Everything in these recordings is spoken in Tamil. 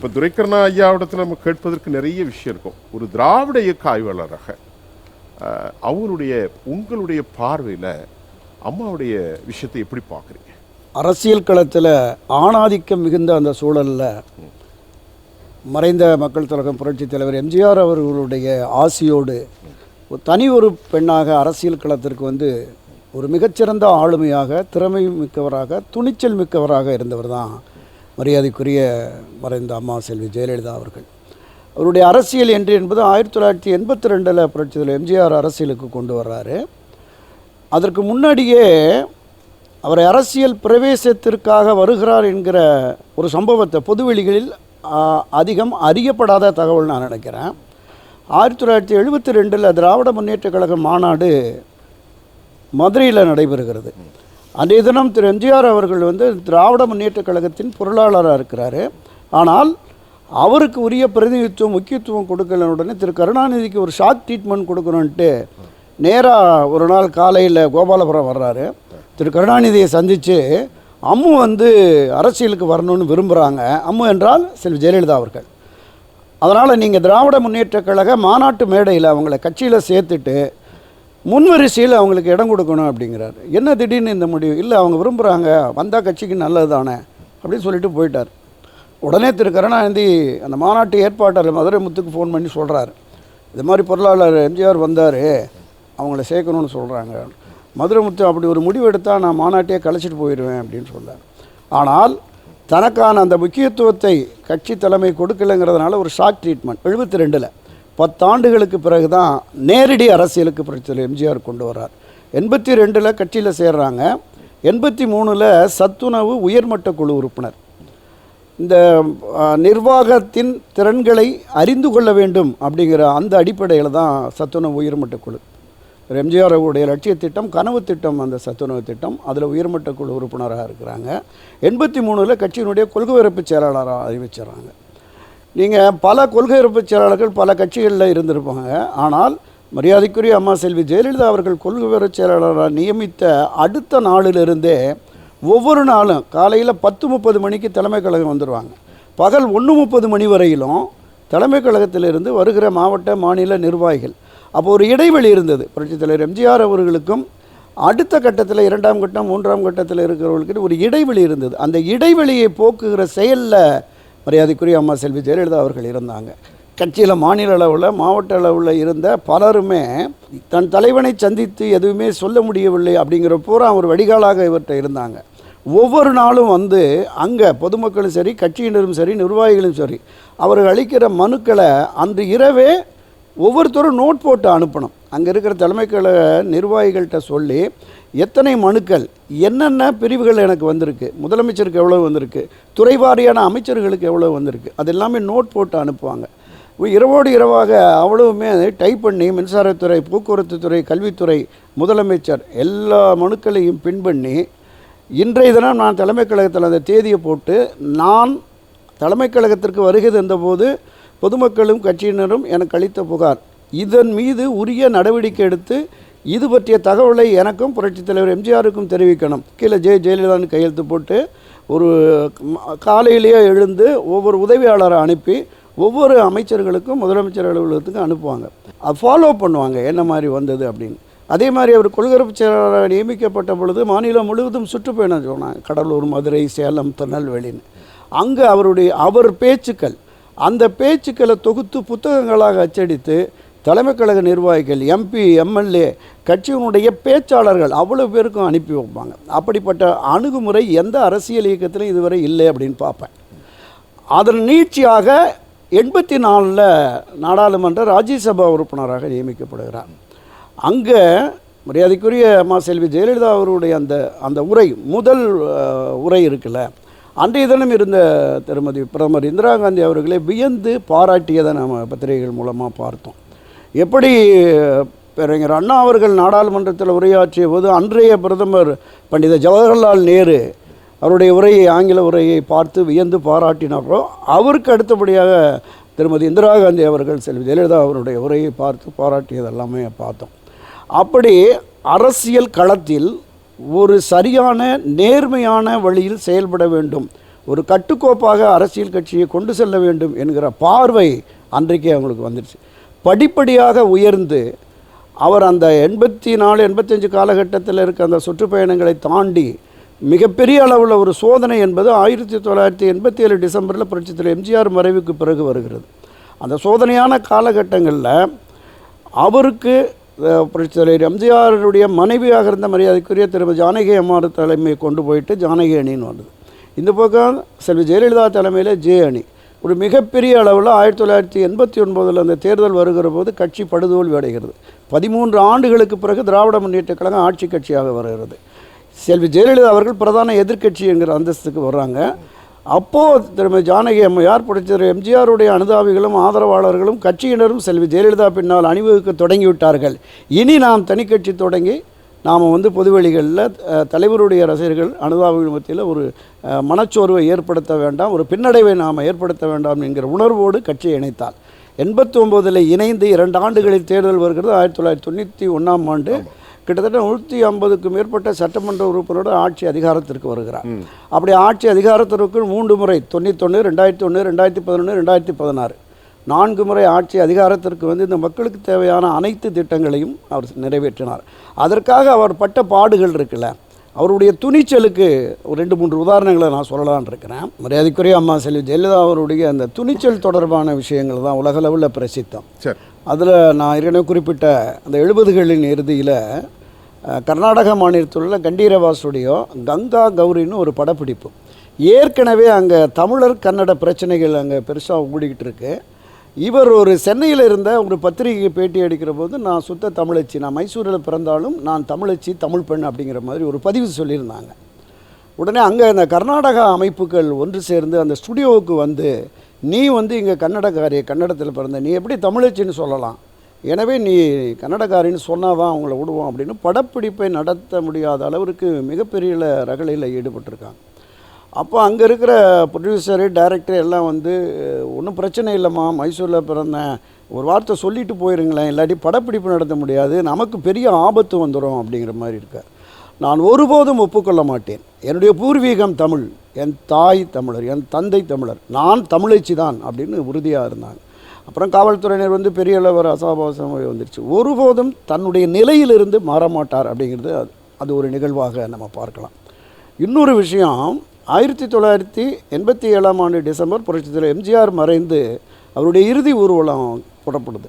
இப்போ துரைக்கர்ணா ஐயாவிடத்தில் நம்ம கேட்பதற்கு நிறைய விஷயம் இருக்கும். ஒரு திராவிட இயக்க ஆய்வாளராக அவருடைய உங்களுடைய பார்வையில் அம்மாவுடைய விஷயத்தை எப்படி பார்க்குறீங்க? அரசியல் களத்தில் ஆணாதிக்கம் மிகுந்த அந்த சூழலில் மறைந்த மக்கள் தலைகம் புரட்சித் தலைவர் எம்ஜிஆர் அவர்களுடைய ஆசியோடு ஒரு தனி ஒரு பெண்ணாக அரசியல் களத்திற்கு வந்து ஒரு மிகச்சிறந்த ஆளுமையாக திறமை மிக்கவராக துணிச்சல் மிக்கவராக இருந்தவர் தான் மரியாதைக்குரிய மறைந்த அம்மா செல்வி ஜெயலலிதா அவர்கள். அவருடைய அரசியல் என்று என்பது ஆயிரத்தி தொள்ளாயிரத்தி எண்பத்தி ரெண்டில் புரட்சியில் எம்ஜிஆர் அரசியலுக்கு கொண்டு வர்றாரு. அதற்கு முன்னாடியே அவரை அரசியல் பிரவேசத்திற்காக வருகிறார் என்கிற ஒரு சம்பவத்தை பொதுவெளிகளில் அதிகம் அறியப்படாத தகவல் நான் நினைக்கிறேன். ஆயிரத்தி தொள்ளாயிரத்தி எழுபத்தி ரெண்டில் திராவிட முன்னேற்றக் கழக மாநாடு மதுரையில் நடைபெறுகிறது. அன்றைய தினம் திரு எம்ஜிஆர் அவர்கள் வந்து திராவிட முன்னேற்றக் கழகத்தின் பொருளாளராக இருக்கிறார். ஆனால் அவருக்கு உரிய பிரதிநிதித்துவம் முக்கியத்துவம் கொடுக்கல உடனே திரு கருணாநிதிக்கு ஒரு ஷாக் ட்ரீட்மெண்ட் கொடுக்கணுன்ட்டு நேராக ஒரு நாள் காலையில் கோபாலபுரம் வர்றாரு. திரு கருணாநிதியை சந்தித்து அம்மு வந்து அரசியலுக்கு வரணும்னு விரும்புகிறாங்க அம்மு என்றால் செல்வி ஜெயலலிதா அவர்கள். அதனால் நீங்கள் திராவிட முன்னேற்றக் கழக மாநாட்டு மேடையில் அவங்கள கட்சியில் சேர்த்துட்டு முன்வரிசையில் அவங்களுக்கு இடம் கொடுக்கணும் அப்படிங்கிறார். என்ன திடீர்னு இந்த முடிவு? இல்லை அவங்க விரும்புகிறாங்க வந்தால் கட்சிக்கு நல்லது தானே அப்படின்னு சொல்லிட்டு போயிட்டார். உடனே திரு கருணாநிதி அந்த மாநாட்டு ஏற்பாட்டாளர் மதுரை முத்துக்கு ஃபோன் பண்ணி சொல்கிறாரு இது மாதிரி பொருளாளர் எம்ஜிஆர் வந்தார் அவங்கள சேர்க்கணும்னு சொல்கிறாங்க மதுரை முத்து அப்படி ஒரு முடிவு எடுத்தால் நான் மாநாட்டையே கழிச்சிட்டு போயிடுவேன் அப்படின்னு சொன்னார். ஆனால் தனக்கான அந்த முக்கியத்துவத்தை கட்சி தலைமை கொடுக்கலைங்கிறதுனால ஒரு ஷாக் ட்ரீட்மெண்ட் எழுபத்தி ரெண்டில். பத்தாண்டுகளுக்கு பிறகு தான் நேரடி அரசியலுக்கு புரட்சித்தலைவர் எம்ஜிஆர் கொண்டு வர்றார். எண்பத்தி ரெண்டில் கட்சியில் சேர்றாங்க. எண்பத்தி மூணில் சத்துணவு உயர்மட்ட குழு உறுப்பினர். இந்த நிர்வாகத்தின் திறன்களை அறிந்து கொள்ள வேண்டும் அப்படிங்கிற அந்த அடிப்படையில் தான் சத்துணவு உயர்மட்ட குழு. எம்ஜிஆர் அவருடைய லட்சிய திட்டம் கனவு திட்டம் அந்த சத்துணவு திட்டம். அதில் உயர்மட்ட குழு உறுப்பினராக இருக்கிறாங்க. எண்பத்தி மூணில் கட்சியினுடைய கொள்கை விறப்பு செயலாளராக அறிவிச்சிடறாங்க. நீங்கள் பல கொள்கை செயலாளர்கள் பல கட்சிகளில் இருந்திருப்பாங்க. ஆனால் மரியாதைக்குரிய அம்மா செல்வி ஜெயலலிதா அவர்கள் கொள்கை செயலாளராக நியமித்த அடுத்த நாளிலிருந்தே ஒவ்வொரு நாளும் காலையில் பத்து முப்பது மணிக்கு தலைமை கழகம் வந்துடுவாங்க பகல் ஒன்று முப்பது மணி வரையிலும் தலைமை கழகத்திலிருந்து வருகிற மாவட்ட மாநில நிர்வாகிகள். அப்போ ஒரு இடைவெளி இருந்தது. புரட்சித் தலைவர் எம்ஜிஆர் அவர்களுக்கும் அடுத்த கட்டத்தில் இரண்டாம் கட்டம் மூன்றாம் கட்டத்தில் இருக்கிறவர்களுக்கு ஒரு இடைவெளி இருந்தது. அந்த இடைவெளியை போக்குகிற செயலில் மரியாதைக்குரிய அம்மா செல்வி ஜெயலலிதா அவர்கள் இருந்தாங்க. கட்சியில் மாநில அளவில் மாவட்ட அளவில் இருந்த பலருமே தன் தலைவனை சந்தித்து எதுவுமே சொல்ல முடியவில்லை அப்படிங்கிற பூரா ஒரு வடிகாலாக இவர்கிட்ட இருந்தாங்க. ஒவ்வொரு நாளும் வந்து அங்கே பொதுமக்களும் சரி கட்சியினரும் சரி நிர்வாகிகளும் சரி அவர்கள் அளிக்கிற மனுக்களை அன்று இரவே ஒவ்வொருத்தரும் நோட் போட்டு அனுப்பணும். அங்கே இருக்கிற தலைமை கழக நிர்வாகிகள்கிட்ட சொல்லி எத்தனை மனுக்கள் என்னென்ன பிரிவுகள் எனக்கு வந்திருக்கு முதலமைச்சருக்கு எவ்வளோ வந்திருக்கு துறை வாரியான அமைச்சர்களுக்கு எவ்வளோ வந்திருக்கு அது எல்லாமே நோட் போட்டு அனுப்புவாங்க. இரவோடு இரவாக அவ்வளவுமே டைப் பண்ணி மின்சாரத்துறை போக்குவரத்து துறை கல்வித்துறை முதலமைச்சர் எல்லா மனுக்களையும் பின் பண்ணி இன்றைய தினம் நான் தலைமைக் கழகத்தில் அந்த தேதியை போட்டு நான் தலைமைக் கழகத்திற்கு வருகை தந்தபோது பொதுமக்களும் கட்சியினரும் எனக்கு அளித்த புகார். இதன் மீது உரிய நடவடிக்கை எடுத்து இது பற்றிய தகவலை எனக்கும் புரட்சித் தலைவர் எம்ஜிஆருக்கும் தெரிவிக்கணும். கீழே ஜெய ஜெயலலிதான்னு கையெழுத்து போட்டு ஒரு காலையிலேயே எழுந்து ஒவ்வொரு உதவியாளரை அனுப்பி ஒவ்வொரு அமைச்சர்களுக்கும் முதலமைச்சர் அலுவலகத்துக்கும் அனுப்புவாங்க. ஃபாலோ பண்ணுவாங்க என்ன மாதிரி வந்தது அப்படின்னு. அதே மாதிரி அவர் கொள்கரப்பு செயலாளராக நியமிக்கப்பட்ட பொழுது மாநிலம் முழுவதும் சுற்றுப்பயணம் சொன்னாங்க. கடலூர் மதுரை சேலம் திருநெல்வேலின்னு. அங்கே அவருடைய அவர் பேச்சுக்கள் அந்த பேச்சுக்களை தொகுத்து புத்தகங்களாக அச்சடித்து தலைமை கழக நிர்வாகிகள் எம்பி எம்எல்ஏ கட்சியினுடைய பேச்சாளர்கள் அவ்வளோ பேருக்கும் அனுப்பி வைப்பாங்க. அப்படிப்பட்ட அணுகுமுறை எந்த அரசியல் இயக்கத்திலும் இதுவரை இல்லை அப்படின்னு பார்ப்பேன். அதன் நீட்சியாக எண்பத்தி நாலில் நாடாளுமன்ற ராஜ்யசபா உறுப்பினராக நியமிக்கப்படுகிறார். அங்கே மரியாதைக்குரிய அம்மா செல்வி ஜெயலலிதா அவருடைய அந்த அந்த உரை முதல் உரை இருக்குல்ல அன்றைய தினம் இருந்த திருமதி பிரதமர் இந்திரா காந்தி அவர்களை வியந்து பாராட்டியதை நாம் பத்திரிகைகள் மூலமாக பார்த்தோம். எப்படி பேரறிஞர் அண்ணா அவர்கள் நாடாளுமன்றத்தில் உரையாற்றிய போது அன்றைய பிரதமர் பண்டித ஜவஹர்லால் நேரு அவருடைய உரையை ஆங்கில உரையை பார்த்து வியந்து பாராட்டினாரோ அவருக்கு அடுத்தபடியாக திருமதி இந்திரா காந்தி அவர்கள் செல்வி ஜெயலலிதா அவருடைய உரையை பார்த்து பாராட்டியதெல்லாமே பார்த்தோம். அப்படி அரசியல் களத்தில் ஒரு சரியான நேர்மையான வழியில் செயல்பட வேண்டும். ஒரு கட்டுக்கோப்பாக அரசியல் கட்சியை கொண்டு செல்ல வேண்டும் என்கிற பார்வை அன்றைக்கே அவங்களுக்கு வந்துடுச்சு படிப்படியாக உயர்ந்து அவர் அந்த எண்பத்தி நாலு எண்பத்தஞ்சு காலகட்டத்தில் இருக்க அந்த சுற்றுப்பயணங்களை தாண்டி மிகப்பெரிய அளவில் ஒரு சோதனை என்பது ஆயிரத்தி தொள்ளாயிரத்தி எண்பத்தி ஏழு டிசம்பரில் புரட்சித்தில் எம்ஜிஆர் மறைவுக்கு பிறகு வருகிறது. அந்த சோதனையான காலகட்டங்களில் அவருக்கு அஹ், தலைவர் எம்ஜிஆருடைய மனைவியாக இருந்த மரியாதைக்குரிய திருமதி ஜானகி அம்மார் தலைமையை கொண்டு போயிட்டு ஜானகி அணின்னு வந்தது. இந்த பக்கம் செல்வி ஜெயலலிதா தலைமையில் ஜே அணி. ஒரு மிகப்பெரிய அளவில் ஆயிரத்தி தொள்ளாயிரத்தி எண்பத்தி ஒன்பதில் அந்த தேர்தல் வருகிற போது கட்சி படுதோல்வி அடைகிறது பதிமூன்று ஆண்டுகளுக்கு பிறகு திராவிட முன்னேற்ற கழகம் ஆட்சி கட்சியாக வருகிறது. செல்வி ஜெயலலிதா அவர்கள் பிரதான எதிர்க்கட்சி என்கிற அந்தஸ்துக்கு வர்றாங்க. அப்போது திருமதி ஜானகி அம்மையார் புரட்சித்தர் எம்ஜிஆருடைய அனுதாபிகளும் ஆதரவாளர்களும் கட்சியினரும் செல்வி ஜெயலலிதா பின்னால் அணிவகுக்க தொடங்கிவிட்டார்கள். இனி நாம் தனிக்கட்சி தொடங்கி நாம் வந்து பொதுவெளிகளில் தலைவருடைய ரசிகர்கள் அனுதாபிகள் மத்தியில் ஒரு மனச்சோர்வை ஏற்படுத்த வேண்டாம் ஒரு பின்னடைவை நாம் ஏற்படுத்த வேண்டாம் என்கிற உணர்வோடு கட்சியை இணைத்தார். எண்பத்தி ஒம்போதில் இணைந்து இரண்டு ஆண்டுகளில் தேர்தல் வருகிறது. ஆயிரத்தி தொள்ளாயிரத்தி தொண்ணூற்றி ஒன்றாம் ஆண்டு கிட்டத்தட்ட நூற்றி ஐம்பதுக்கு மேற்பட்ட சட்டமன்ற உறுப்பினரோடு ஆட்சி அதிகாரத்திற்கு வருகிறார். அப்படி ஆட்சி அதிகாரத்திற்கு மூன்று முறை தொண்ணூத்தொன்று ரெண்டாயிரத்தி ஒன்று ரெண்டாயிரத்தி பதினொன்று ரெண்டாயிரத்தி பதினாறு. நான்கு முறை ஆட்சி அதிகாரத்திற்கு வந்து இந்த மக்களுக்கு தேவையான அனைத்து திட்டங்களையும் அவர் நிறைவேற்றினார். அதற்காக அவர் பட்ட பாடுகள் இருக்குல்ல அவருடைய துணிச்சலுக்கு ஒரு ரெண்டு மூன்று உதாரணங்களை நான் சொல்லலாம்னு இருக்கிறேன். மரியாதைக்குரிய அம்மா செல்வி ஜெயலலிதா அவருடைய அந்த துணிச்சல் தொடர்பான விஷயங்கள் தான் உலகளவில் பிரசித்தம். சரி. அதில் நான் ஏற்கனவே குறிப்பிட்ட அந்த எழுபதுகளின் இறுதியில் கர்நாடக மாநிலத்தில் உள்ள கண்டீரவா ஸ்டுடியோ கங்கா கௌரின்னு ஒரு படப்பிடிப்பு. ஏற்கனவே அங்கே தமிழர் கன்னட பிரச்சனைகள் அங்கே பெருசாக ஓடிக்கிட்டு இருக்கு. இவர் ஒரு சென்னையில் இருந்த ஒரு பத்திரிகைக்கு பேட்டி அடிக்கிற போது நான் சுத்த தமிழச்சி நான் மைசூரில் பிறந்தாலும் நான் தமிழச்சி தமிழ் பெண் அப்படிங்கிற மாதிரி ஒரு பதிவு சொல்லியிருந்தாங்க. உடனே அங்கே அந்த கர்நாடகா அமைப்புகள் ஒன்று சேர்ந்து அந்த ஸ்டுடியோவுக்கு வந்து நீ வந்து இங்கே கன்னடக்காரி கன்னடத்தில் பிறந்த நீ எப்படி தமிழச்சின்னு சொல்லலாம்? எனவே நீ கன்னடக்காரின்னு சொன்னால் தான் அவங்கள விடுவோம் அப்படின்னு படப்பிடிப்பை நடத்த முடியாத அளவிற்கு மிகப்பெரிய ரகலையில் ஈடுபட்டிருக்காங்க. அப்போ அங்கே இருக்கிற ப்ரொடியூசரு டைரக்டர் எல்லாம் வந்து ஒன்றும் பிரச்சனை இல்லைம்மா மைசூரில் பிறந்தேன் ஒரு வார்த்தை சொல்லிட்டு போயிருங்களேன் இல்லாட்டி படப்பிடிப்பு நடத்த முடியாது நமக்கு பெரிய ஆபத்து வந்துடும் அப்படிங்கிற மாதிரி இருக்கார். நான் ஒருபோதும் ஒப்புக்கொள்ள மாட்டேன். என்னுடைய பூர்வீகம் தமிழ் என் தாய் தமிழர் என் தந்தை தமிழர் நான் தமிழச்சி தான் அப்படின்னு உறுதியாக இருந்தாங்க. அப்புறம் காவல்துறையினர் வந்து பெரிய அளவு அசாபாசமாக வந்துருச்சு. ஒருபோதும் தன்னுடைய நிலையிலிருந்து மாற மாட்டார் அப்படிங்கிறது அது அது ஒரு நிகழ்வாக நம்ம பார்க்கலாம். இன்னொரு விஷயம் ஆயிரத்தி தொள்ளாயிரத்தி எண்பத்தி ஏழாம் ஆண்டு டிசம்பர் புரட்சித்தில் எம்ஜிஆர் மறைந்து அவருடைய இறுதி ஊர்வலம் புறப்படுது.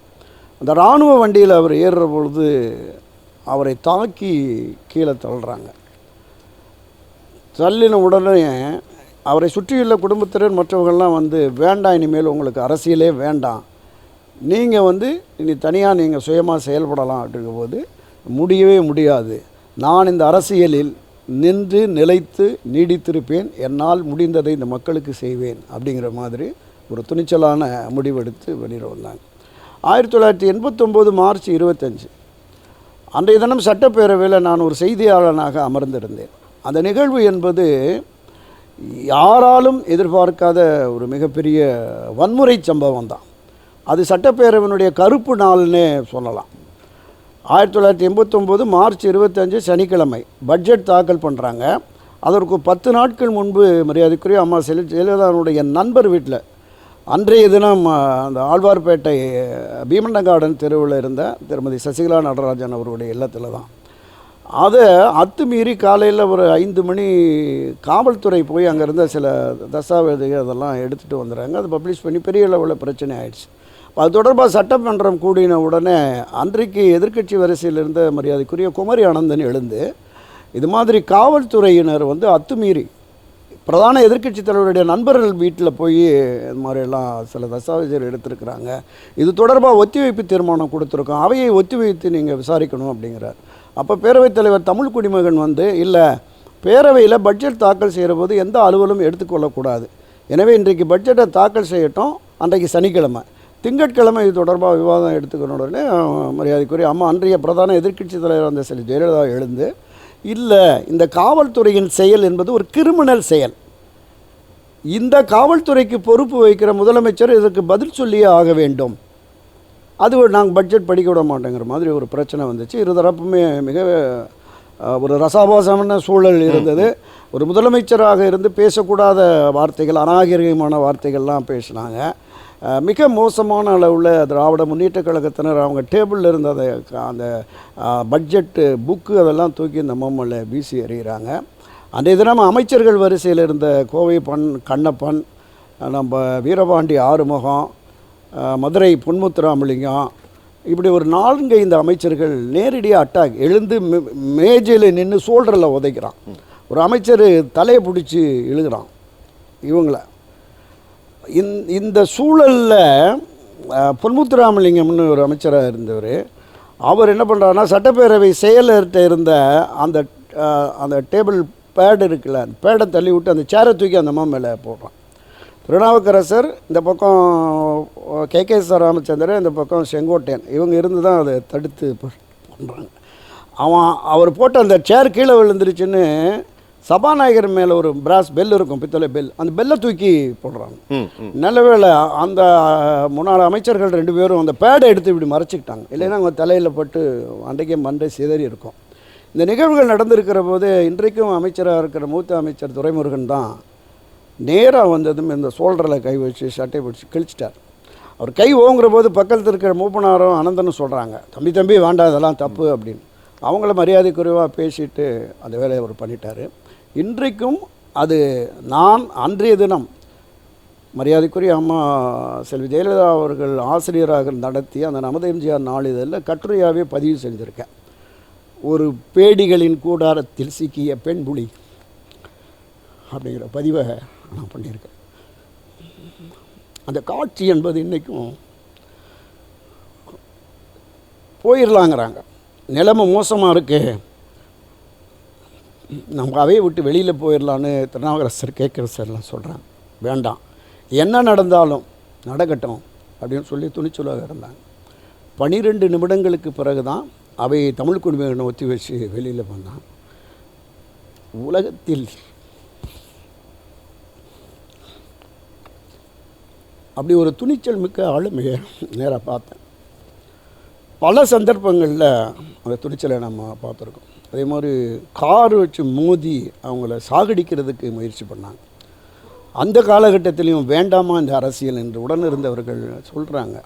அந்த இராணுவ வண்டியில் அவர் ஏறுற பொழுது அவரை தாக்கி கீழே தள்ளுறாங்க. தள்ளின உடனே அவரை சுற்றியுள்ள குடும்பத்தினர் மற்றவர்கள்லாம் வந்து வேண்டாம் இனிமேல் உங்களுக்கு அரசியலே வேண்டாம். நீங்கள் வந்து இனி தனியாக நீங்கள் சுயமாக செயல்படலாம் அப்படிங்கும்போது முடியவே முடியாது. நான் இந்த அரசியலில் நின்று நிலைத்து நீடித்திருப்பேன். என்னால் முடிந்ததை இந்த மக்களுக்கு செய்வேன் அப்படிங்கிற மாதிரி ஒரு துணிச்சலான முடிவெடுத்து வெளியில் வந்தாங்க. ஆயிரத்தி தொள்ளாயிரத்தி எண்பத்தொம்போது மார்ச் இருபத்தஞ்சு. அன்றைய தினம் சட்டப்பேரவையில் நான் ஒரு செய்தியாளனாக அமர்ந்திருந்தேன். அந்த நிகழ்வு என்பது யாராலும் எதிர்பார்க்காத ஒரு மிகப்பெரிய வன்முறை சம்பவம் தான். அது சட்டப்பேரவையினுடைய கருப்பு நாள்னே சொல்லலாம். ஆயிரத்தி தொள்ளாயிரத்தி எண்பத்தொம்போது மார்ச் இருபத்தஞ்சு சனிக்கிழமை பட்ஜெட் தாக்கல் பண்ணுறாங்க அதற்கு பத்து நாட்கள் முன்பு மரியாதைக்குரிய அம்மா செல் ஜெயலலிதாவுடைய நண்பர் வீட்டில் அன்றைய தினம் அந்த ஆழ்வார்பேட்டை பீமண்ட கார்டன் தெருவில் இருந்த திருமதி சசிகலா நடராஜன் அவருடைய இல்லத்தில் தான். அதை அத்துமீறி காலையில் ஒரு ஐந்து மணி காவல்துறை போய் அங்கே இருந்த சில தஸ்தாவேஜுகள் அதெல்லாம் எடுத்துகிட்டு வந்துடுறாங்க. அதை பப்ளிஷ் பண்ணி பெரிய அளவில் பிரச்சனை ஆயிடுச்சு. அது தொடர்பாக சட்டமன்றம் கூடின உடனே அன்றைக்கு எதிர்க்கட்சி வரிசையில் இருந்த மரியாதைக்குரிய குமரி ஆனந்தன் எழுந்து இது மாதிரி காவல்துறையினர் வந்து அத்துமீறி பிரதான எதிர்க்கட்சி தலைவருடைய நண்பர்கள் வீட்டில் போய் இது மாதிரியெல்லாம் சில தஸ்தாவேஜர் எடுத்திருக்கிறாங்க. இது தொடர்பாக ஒத்திவைப்பு தீர்மானம் கொடுத்துருக்கோம். அவையை ஒத்திவைத்து நீங்கள் விசாரிக்கணும் அப்படிங்கிறார். அப்போ பேரவைத் தலைவர் தமிழ் குடிமகன் வந்து இல்லை பேரவையில் பட்ஜெட் தாக்கல் செய்கிற போது எந்த அலுவலும் எடுத்துக்கொள்ளக்கூடாது. எனவே இன்றைக்கு பட்ஜெட்டை தாக்கல் செய்யட்டும். அன்றைக்கு சனிக்கிழமை. திங்கட்கிழமை இது தொடர்பாக விவாதம் எடுத்துக்கணுடனே மரியாதைக்குரிய அம்மா அன்றைய பிரதான எதிர்க்கட்சி தலைவர் அந்த செல்வி ஜெயலலிதா எழுந்து இல்லை இந்த காவல்துறையின் செயல் என்பது ஒரு கிரிமினல் செயல். இந்த காவல்துறைக்கு பொறுப்பு வைக்கிற முதலமைச்சர் இதற்கு பதில் சொல்லியே ஆக வேண்டும். அது ஒரு நாங்கள் பட்ஜெட் படிக்க விட மாட்டேங்கிற மாதிரி ஒரு பிரச்சனை வந்துச்சு. இருதரப்புமே மிக ஒரு ரசாபாசமான சூழல் இருந்தது. ஒரு முதலமைச்சராக இருந்து பேசக்கூடாத வார்த்தைகள் அநாகரிகமான வார்த்தைகள்லாம் பேசினாங்க. மிக மோசமான அளவில் திராவிட முன்னேற்ற கழகத்தினர் அவங்க டேபிளில் இருந்த அதை அந்த பட்ஜெட்டு புக்கு அதெல்லாம் தூக்கி இந்த மம்மல்ல வீசி எறிகிறாங்க. அன்றைய தினம் அமைச்சர்கள் வரிசையில் இருந்த கோவை பண் கண்ணப்பன் நம்ம வீரபாண்டி ஆறுமுகம் மதுரை பொன்முத்துராமலிங்கம் இப்படி ஒரு நான்கு ஐந்து அமைச்சர்கள் நேரடியாக அட்டாக் எழுந்து மே- மேஜையில் நின்று சோல்டரில் உதைக்கிறான். ஒரு அமைச்சர் தலையை பிடிச்சி எழுதுகிறான் இவங்கள. இந்த சூழலில் பொன்முத்துராமலிங்கம்னு ஒரு அமைச்சராக இருந்தவர் அவர் என்ன பண்ணுறாருன்னா சட்டப்பேரவை செயலர்கிட்ட இருந்த அந்த அந்த டேபிள் பேடு இருக்குல்ல அந்த பேடை தள்ளி விட்டு அந்த சேரை தூக்கி அந்த அம்மா மேலே போடுறான். திருநாவுக்கரசர் இந்த பக்கம் கே. கே. ராமச்சந்திரன் இந்த பக்கம் செங்கோட்டையன் இவங்க இருந்து தான் அதை தடுத்து பண்ணுறாங்க அவன் அவர் போட்ட அந்த சேர் கீழே விழுந்துருச்சுன்னு சபாநாயகர் மேலே ஒரு பிராஸ் பெல் இருக்கும் பித்தளை பெல் அந்த பெல்லை தூக்கி போடுறாங்க. நல்லவேளை அந்த முன்னாள் அமைச்சர்கள் ரெண்டு பேரும் அந்த பேடை எடுத்து இப்படி மறைச்சிக்கிட்டாங்க. இல்லைன்னா அவங்க தலையில் பட்டு அன்றைக்கே மண்டை சிதறி இருக்கும். இந்த நிகழ்வுகள் நடந்திருக்கிற போது இன்றைக்கும் அமைச்சராக இருக்கிற மூத்த அமைச்சர் துரைமுருகன் தான் நேராக வந்ததும் இந்த சோல்டரில் கை வச்சு சட்டை பிடிச்சி கிழிச்சிட்டார். அவர் கை ஓங்குற போது பக்கத்தில் இருக்கிற மூப்பனாரும் அனந்தனும் சொல்கிறாங்க தம்பி தம்பி வேண்டாம் இதெல்லாம் தப்பு அப்படின்னு. அவங்கள மரியாதைக்குறைவாக பேசிட்டு அந்த வேலையை அவர் பண்ணிட்டார். இன்றைக்கும் அது நான் அன்றைய தினம் மரியாதைக்குரிய அம்மா செல்வி ஜெயலலிதா அவர்கள் ஆசிரியராக நடத்தி அந்த நமது எம்ஜிஆர் நாளிதழில் கட்டுரையாகவே பதிவு செஞ்சுருக்கேன் ஒரு பேடிகளின் கூடாரத்தில் சிக்கிய பெண் புலி அப்படிங்கிற பதிவை நான் பண்ணியிருக்கேன். அந்த காட்சி என்பது இன்றைக்கும் போயிடலாங்கிறாங்க நிலைமை மோசமாக இருக்கு. நம்ம அவையை விட்டு வெளியில் போயிடலான்னு திருநாவுக்கரசர் கேட்குற சார்லாம் சொல்கிறாங்க வேண்டாம். என்ன நடந்தாலும் நடக்கட்டும் அப்படின்னு சொல்லி துணிச்சலாக இருந்தாங்க. பனிரெண்டு நிமிடங்களுக்கு பிறகு தான் அவை தமிழ் குடிமையை ஒத்தி வச்சு வெளியில் வந்தான். உலகத்தில் அப்படி ஒரு துணிச்சல் மிக்க ஆளுமையை நேராக பார்த்தேன். பல சந்தர்ப்பங்களில் அந்த துணிச்சலை நம்ம பார்த்துருக்கோம். அதே மாதிரி கார் வச்சு மோதி அவங்கள சாகடிக்கிறதுக்கு முயற்சி பண்ணாங்க. அந்த காலகட்டத்திலையும் வேண்டாமா இந்த அரசியல் என்று உடன் இருந்தவர்கள் சொல்கிறாங்க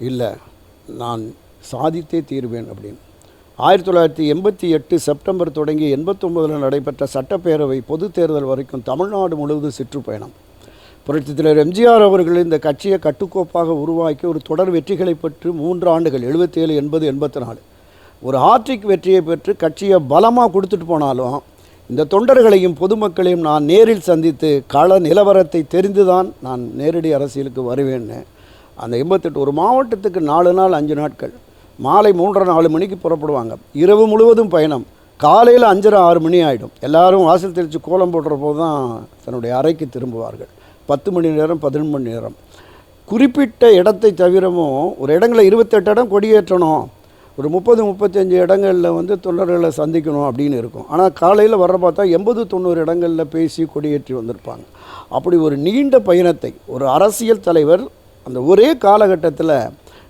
இல்லை நான் சாதித்தே தீர்வேன் அப்படின்னு. ஆயிரத்தி தொள்ளாயிரத்தி எண்பத்தி எட்டு செப்டம்பர் தொடங்கி எண்பத்தொம்பதில் நடைபெற்ற சட்டப்பேரவை பொதுத் தேர்தல் வரைக்கும் தமிழ்நாடு முழுவதும் சுற்றுப்பயணம். புரட்சி தலைவர் எம்ஜிஆர் அவர்கள் இந்த கட்சியை கட்டுக்கோப்பாக உருவாக்கி ஒரு தொடர் வெற்றிகளை பெற்று மூன்று ஆண்டுகள் எழுபத்தேழு எண்பது எண்பத்தி நாலு ஒரு ஹாட்ரிக் வெற்றியை பெற்று கட்சியை பலமாக கொடுத்துட்டு போனாலும் இந்த தொண்டர்களையும் பொதுமக்களையும் நான் நேரில் சந்தித்து கள நிலவரத்தை தெரிந்துதான் நான் நேரடி அரசியலுக்கு வருவேன்னு. அந்த எண்பத்தெட்டு ஒரு மாவட்டத்துக்கு நாலு நாள் அஞ்சு நாட்கள். மாலை மூன்றரை நாலு மணிக்கு புறப்படுவாங்க. இரவு முழுவதும் பயணம். காலையில் அஞ்சரை ஆறு மணி ஆகிடும் எல்லாரும் வாசல் தெளித்து கோலம் போடுற போது தான் தன்னுடைய அறைக்கு திரும்புவார்கள். பத்து மணி நேரம் பதினொன்று மணி நேரம். குறிப்பிட்ட இடத்தை தவிரவும் ஒரு இடங்களில் இருபத்தெட்டு இடம் கொடியேற்றணும். ஒரு முப்பது முப்பத்தஞ்சு இடங்களில் வந்து தொண்டர்களை சந்திக்கணும் அப்படின்னு இருக்கும். ஆனால் காலையில் வர்ற பார்த்தா எண்பது தொண்ணூறு இடங்களில் பேசி கொடியேற்றி வந்திருப்பாங்க. அப்படி ஒரு நீண்ட பயணத்தை ஒரு அரசியல் தலைவர் அந்த ஒரே காலகட்டத்தில்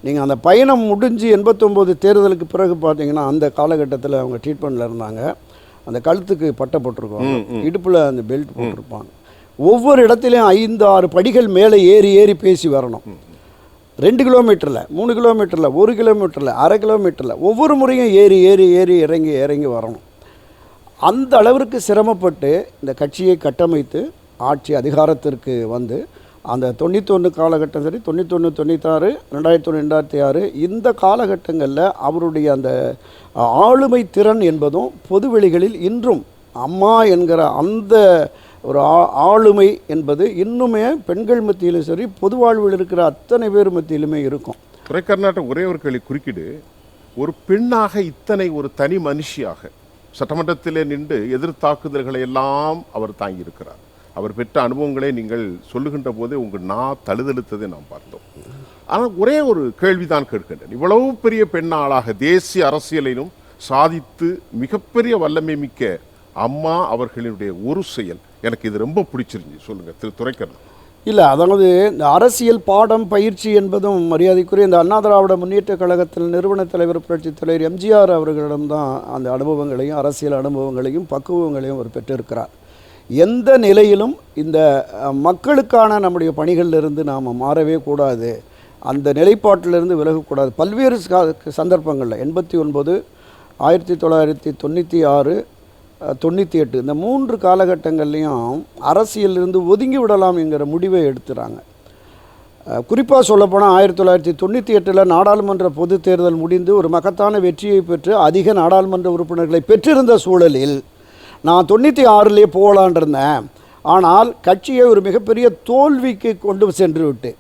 நீங்கள் அந்த பயணம் முடிஞ்சு எண்பத்தொம்போது தேர்தலுக்கு பிறகு பார்த்தீங்கன்னா அந்த காலகட்டத்தில் அவங்க ட்ரீட்மெண்ட்டில் இருந்தாங்க. அந்த கழுத்துக்கு பட்டை போட்டிருக்கோம். இடுப்பில் அந்த பெல்ட் போட்டிருப்பாங்க. ஒவ்வொரு இடத்துலையும் ஐந்து ஆறு படிகள் மேலே ஏறி ஏறி பேசி வரணும். ரெண்டு கிலோமீட்டரில் மூணு கிலோமீட்டரில் ஒரு கிலோமீட்டரில் அரை கிலோமீட்டரில் ஒவ்வொரு முறையும் ஏறி ஏறி ஏறி இறங்கி இறங்கி வரணும். அந்த அளவிற்கு சிரமப்பட்டு இந்த கட்சியை கட்டமைத்து ஆட்சி அதிகாரத்திற்கு வந்து அந்த தொண்ணூத்தொன்று காலகட்டம் சரி தொண்ணூத்தொன்று தொண்ணூத்தாறு ரெண்டாயிரத்தி ஒன்று ரெண்டாயிரத்தி ஆறு இந்த காலகட்டங்களில் அவருடைய அந்த ஆளுமை திறன் என்பதும் பொதுவெளிகளில் இன்றும் அம்மா என்கிற அந்த ஒரு ஆ- ஆளுமை என்பது இன்னுமே பெண்கள் மத்தியிலும் சரி பொது வாழ்வில் இருக்கிற அத்தனை பேர் மத்தியிலுமே இருக்கும். துறை கர்நாடக ஒரே ஒரு கேள்வி குறுக்கிடு. ஒரு பெண்ணாக இத்தனை ஒரு தனி மனுஷியாக சட்டமன்றத்திலே நின்று எதிர் தாக்குதல்களை எல்லாம் அவர் தாங்கியிருக்கிறார். அவர் பெற்ற அனுபவங்களை நீங்கள் சொல்லுகின்ற போதே உங்கள் நா தழுதழுத்ததை நாம் பார்த்தோம். ஆனால் ஒரே ஒரு கேள்விதான் கேட்கின்றேன். இவ்வளவு பெரிய பெண்ணாளாக தேசிய அரசியலிலும் சாதித்து மிகப்பெரிய வல்லமை மிக்க அம்மா அவர்களுடைய ஒரு செயல். எனக்கு இது ரொம்ப பிடிச்சிருந்துச்சு. சொல்லுங்கள் திரு துரைக்கண்ணன். இல்லை அதாவது இந்த அரசியல் பாடம் பயிற்சி என்பதும் மரியாதைக்குரிய இந்த அண்ணா திராவிட முன்னேற்ற கழகத்தில் நிறுவன தலைவர் புரட்சித் தலைவர் எம்ஜிஆர் அவர்களிடம்தான் அந்த அனுபவங்களையும் அரசியல் அனுபவங்களையும் பக்குவங்களையும் அவர் பெற்றிருக்கிறார். எந்த நிலையிலும் இந்த மக்களுக்கான நம்முடைய பணிகளிலிருந்து நாம் மாறவே கூடாது. அந்த நிலைப்பாட்டிலிருந்து விலகக்கூடாது. பல்வேறு சந்தர்ப்பங்களில் எண்பத்தி ஒன்பது ஆயிரத்தி தொள்ளாயிரத்தி தொண்ணூற்றி ஆறு தொண்ணூற்றி எட்டு. இந்த மூன்று காலகட்டங்கள்லையும் அரசியலிருந்து ஒதுங்கி விடலாம் என்கிற முடிவை எடுத்துகிறாங்க குறிப்பாக சொல்லப்போனால் ஆயிரத்தி தொள்ளாயிரத்தி தொண்ணூற்றி எட்டில் நாடாளுமன்ற பொதுத் தேர்தல் முடிந்து ஒரு மகத்தான வெற்றியை பெற்று அதிக நாடாளுமன்ற உறுப்பினர்களை பெற்றிருந்த சூழலில் நான் தொண்ணூற்றி ஆறுலேயே போகலான் இருந்தேன். ஆனால் கட்சியை ஒரு மிகப்பெரிய தோல்விக்கு கொண்டு சென்று விட்டு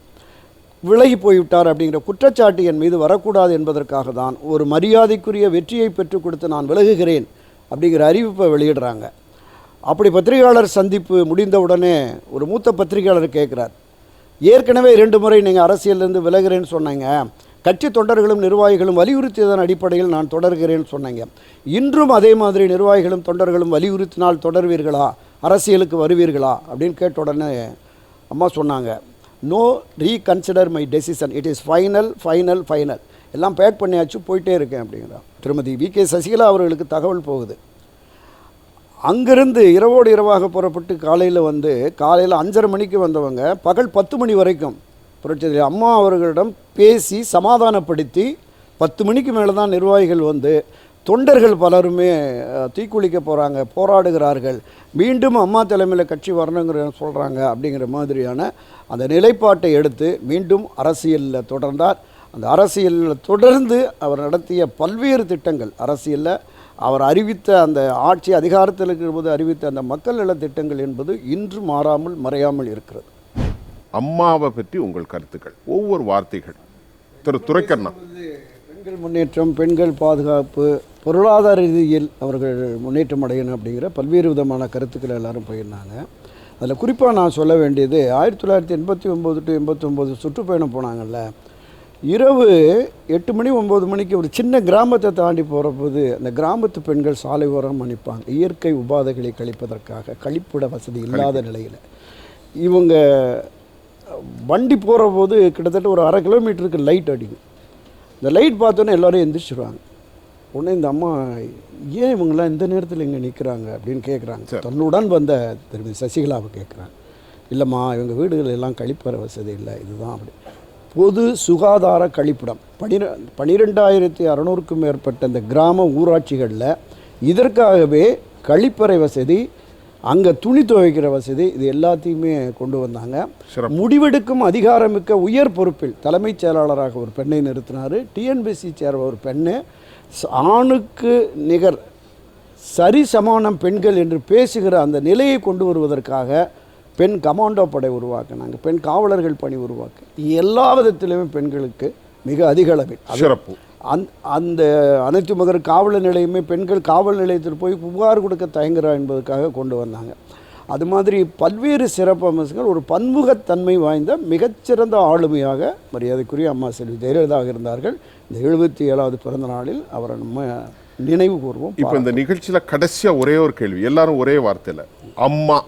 விலகி போய்விட்டார் அப்படிங்கிற குற்றச்சாட்டு என் மீது வரக்கூடாது என்பதற்காக தான் ஒரு மரியாதைக்குரிய வெற்றியை பெற்றுக் கொடுத்து நான் விலகுகிறேன். அப்படிங்கிற அறிவிப்பை வெளியிடுறாங்க. அப்படி பத்திரிகையாளர் சந்திப்பு முடிந்தவுடனே ஒரு மூத்த பத்திரிகையாளர் கேட்குறார். ஏற்கனவே இரண்டு முறை நீங்கள் அரசியலிருந்து விலகிறேன்னு சொன்னீங்க. கட்சி தொண்டர்களும் நிர்வாகிகளும் வலியுறுத்தியதன் அடிப்படையில் நான் தொடர்கிறேன்னு சொன்னீங்க. இன்றும் அதே மாதிரி நிர்வாகிகளும் தொண்டர்களும் வலியுறுத்தினால் தொடர்வீர்களா? அரசியலுக்கு வருவீர்களா? அப்படின்னு கேட்ட உடனே அம்மா சொன்னாங்க. No reconsider my decision it is final final final எல்லாம் பேக் பண்ணியாச்சு போயிட்டே இருக்கேன் அப்படிங்கிறா திருமதி வி. கே. சசிகலா அவர்களுக்கு தகவல் போகுது. அங்கிருந்து இரவோடு இரவாக புறப்பட்டு காலையில் வந்து காலையில் அஞ்சரை மணிக்கு வந்தவங்க பகல் பத்து மணி வரைக்கும் புரட்சி அம்மா அவர்களிடம் பேசி சமாதானப்படுத்தி பத்து மணிக்கு மேலே தான் நிர்வாகிகள் வந்து தொண்டர்கள் பலருமே தீக்குளிக்க போகிறாங்க போராடுகிறார்கள். மீண்டும் அம்மா தலைமையில் கட்சி வரணுங்கிற சொல்கிறாங்க அப்படிங்கிற மாதிரியான அந்த நிலைப்பாட்டை எடுத்து மீண்டும் அரசியலில் தொடர்ந்தார். அந்த அரசியலில் தொடர்ந்து அவர் நடத்திய பல்வேறு திட்டங்கள் அரசியலில் அவர் அறிவித்த அந்த ஆட்சி அதிகாரத்தில் இருக்கிறபோது அறிவித்த அந்த மக்கள் நல திட்டங்கள் என்பது இன்று மாறாமல் மறையாமல் இருக்கிறது. அம்மாவை பற்றி உங்கள் கருத்துக்கள் ஒவ்வொரு வார்த்தைகள். திரு துரைக்கண்ணா. பெண்கள் முன்னேற்றம் பெண்கள் பாதுகாப்பு பொருளாதார ரீதியில் அவர்கள் முன்னேற்றம் அடையணும் அப்படிங்கிற பல்வேறு விதமான கருத்துக்களை எல்லாரும் பகிர்ந்தாங்க அதில் குறிப்பாக நான் சொல்ல வேண்டியது ஆயிரத்தி தொள்ளாயிரத்தி எண்பத்தி ஒம்பது டு எண்பத்தொம்போது சுற்றுப்பயணம் போனாங்கல்ல இரவு எட்டு மணி ஒம்பது மணிக்கு ஒரு சின்ன கிராமத்தை தாண்டி போகிறபோது அந்த கிராமத்து பெண்கள் சாலை ஓரம் அனுப்பாங்க இயற்கை உபாதைகளை கழிப்பதற்காக கழிப்பிட வசதி இல்லாத நிலையில். இவங்க வண்டி போகிற போது கிட்டத்தட்ட ஒரு அரை கிலோமீட்டருக்கு லைட் அடிக்கும். இந்த லைட் பார்த்தோன்னே எல்லோரும் எந்திரிச்சிருவாங்க. உடனே இந்த அம்மா ஏன் இவங்கெல்லாம் இந்த நேரத்தில் இங்கே நிற்கிறாங்க அப்படின்னு கேட்குறாங்க தன்னுடன் வந்த திருமதி சசிகலாவை கேட்குறாங்க இல்லைம்மா இவங்க வீடுகள் எல்லாம் கழிப்பற வசதி இல்லை. இதுதான் அப்படி. பொது சுகாதார கழிப்பிடம். பனிர பனிரெண்டாயிரத்தி அறநூறுக்கும் மேற்பட்ட இந்த கிராம ஊராட்சிகளில் இதற்காகவே கழிப்பறை வசதி அங்கே துணி துவைக்கிற வசதி இது எல்லாத்தையுமே கொண்டு வந்தாங்க. முடிவெடுக்கும் அதிகாரமிக்க உயர் பொறுப்பில் தலைமைச் செயலாளராக ஒரு பெண்ணை நிறுத்தினார். டிஎன்பிசி சேர்வ ஒரு பெண்ணு. ஆணுக்கு நிகர் சரி சமானம் பெண்கள் என்று பேசுகிற அந்த நிலையை கொண்டு வருவதற்காக பெண் கமாண்டோ படை உருவாக்குனாங்க பெண் காவலர்கள் பணி உருவாக்கு. எல்லா விதத்திலுமே பெண்களுக்கு மிக அதிக அளவில். சிறப்பு. அந் அந்த அனைத்து மகர் காவல் நிலையமே பெண்கள் காவல் நிலையத்தில் போய் புகார் கொடுக்க தயங்குறா என்பதற்காக கொண்டு வந்தாங்க. அது மாதிரி பல்வேறு சிறப்பு அம்சங்கள் ஒரு பன்முகத்தன்மை வாய்ந்த மிகச்சிறந்த ஆளுமையாக மரியாதைக்குரிய அம்மா செல்வி ஜெயலலிதா இருந்தார்கள். இந்த எழுபத்தி ஏழாவது பிறந்த நாளில் அவரை நம்ம நினைவு கூர்வோம் இப்போ இந்த நிகழ்ச்சியில கடைசியா ஒரே ஒரு கேள்வி எல்லாரும் ஒரே வார்த்தையில அம்மா.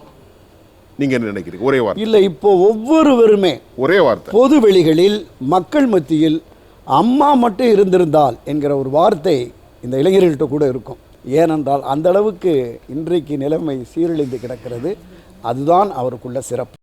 நீங்க என்ன நினைக்கிறீங்க? ஒரே வார்த்தை. இல்லை இப்போ ஒவ்வொருவருமே ஒரே வார்த்தை. பொது வெளிகளில் மக்கள் மத்தியில் அம்மா மட்டும் இருந்திருந்தால் என்கிற ஒரு வார்த்தை இந்த இளைஞர்கள்ட்ட கூட இருக்கும். ஏனென்றால் அந்த அளவுக்கு இன்றைக்கு நிலைமை சீரழிந்து கிடக்கிறது. அதுதான் அவருக்குள்ள சிறப்பு.